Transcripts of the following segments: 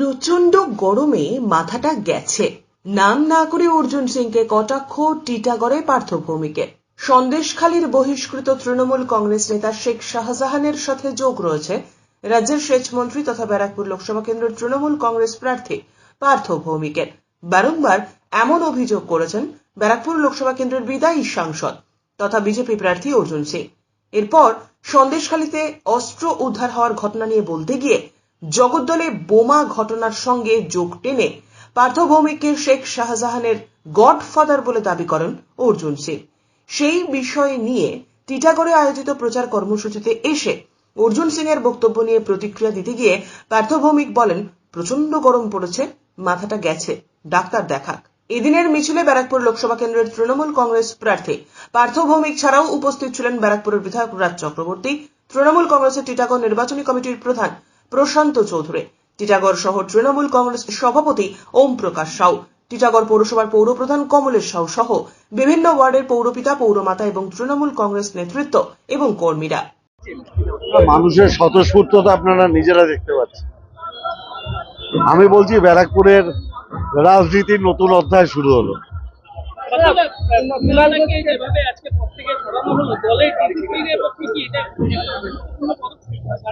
প্রচণ্ড গরমে মাথাটা গেছে। নাম না করে অর্জুন সিংকে কটাক্ষ, টিটাগড়ে পার্থভৌমিকে। সন্দেশখালীর বহিষ্কৃত তৃণমূল কংগ্রেস নেতা শেখ শাহজাহানের সাথে যোগ রয়েছে রাজ্যের সেচ মন্ত্রী তথা ব্যারাকপুর লোকসভা কেন্দ্রের তৃণমূল কংগ্রেস প্রার্থী পার্থ ভৌমিকের বারংবার এমন অভিযোগ করেছেন ব্যারাকপুর লোকসভা কেন্দ্রের বিদায়ী সাংসদ তথা বিজেপি প্রার্থী অর্জুন সিং। এরপর সন্দেশখালীতে অস্ত্র উদ্ধার হওয়ার ঘটনা নিয়ে বলতে গিয়ে জগদ্দলে বোমা ঘটনার সঙ্গে যোগ টেনে পার্থ ভৌমিককে শেখ শাহজাহানের গডফাদার বলে দাবি করেন অর্জুন সিং। সেই বিষয় নিয়ে টিটাগড়ে আয়োজিত প্রচার কর্মসূচিতে এসে অর্জুন সিং এর বক্তব্য নিয়ে প্রতিক্রিয়া দিতে গিয়ে পার্থ ভৌমিক বলেন প্রচণ্ড গরম পড়েছে, মাথাটা গেছে, ডাক্তার দেখাক। এদিনের মিছিলে ব্যারাকপুর লোকসভা কেন্দ্রের তৃণমূল কংগ্রেস প্রার্থী পার্থ ভৌমিক ছাড়াও উপস্থিত ছিলেন ব্যারাকপুরের বিধায়ক রাজ চক্রবর্তী। তৃণমূল কংগ্রেসের টিটাগড় নির্বাচনী কমিটির প্রধান প্রশান্ত চৌধুরী। টিটাগড় শহর তৃণমূল কংগ্রেস সভাপতি ওম প্রকাশ সাউ। টিটাগড় পৌরসভার পৌরপ্রধান কমলেশ সাউ সহ বিভিন্ন ওয়ার্ডের পৌরপিতা পৌরমাতা এবং তৃণমূল কংগ্রেস নেতৃত্ব এবং কর্মীরা। মানুষের স্বতঃস্ফূর্ততা আপনারা নিজেরা দেখতে পাচ্ছেন। আমি বলছি ব্যারাকপুরের রাজনীতির নতুন অধ্যায় শুরু হলো। আজকে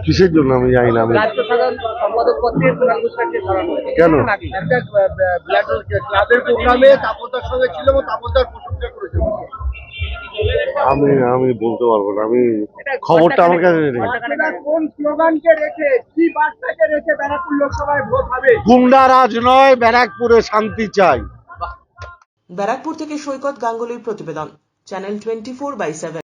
কিসের জন্য আমি জানি না আমি। কেন? আমি আমি বলতে পারব না আমি খবরটা আমার কাছে নেই। আপনারা কোন স্লোগানকে রেখে কি বার্তাকে রেখে ব্যারাকপুর লোকসভায় ভোট হবে? গুন্ডারাজ নয় ব্যারাকপুরে শান্তি চাই। ব্যারাকপুর থেকে সৈকত গাঙ্গুলির প্রতিবেদন channel twenty four by seven.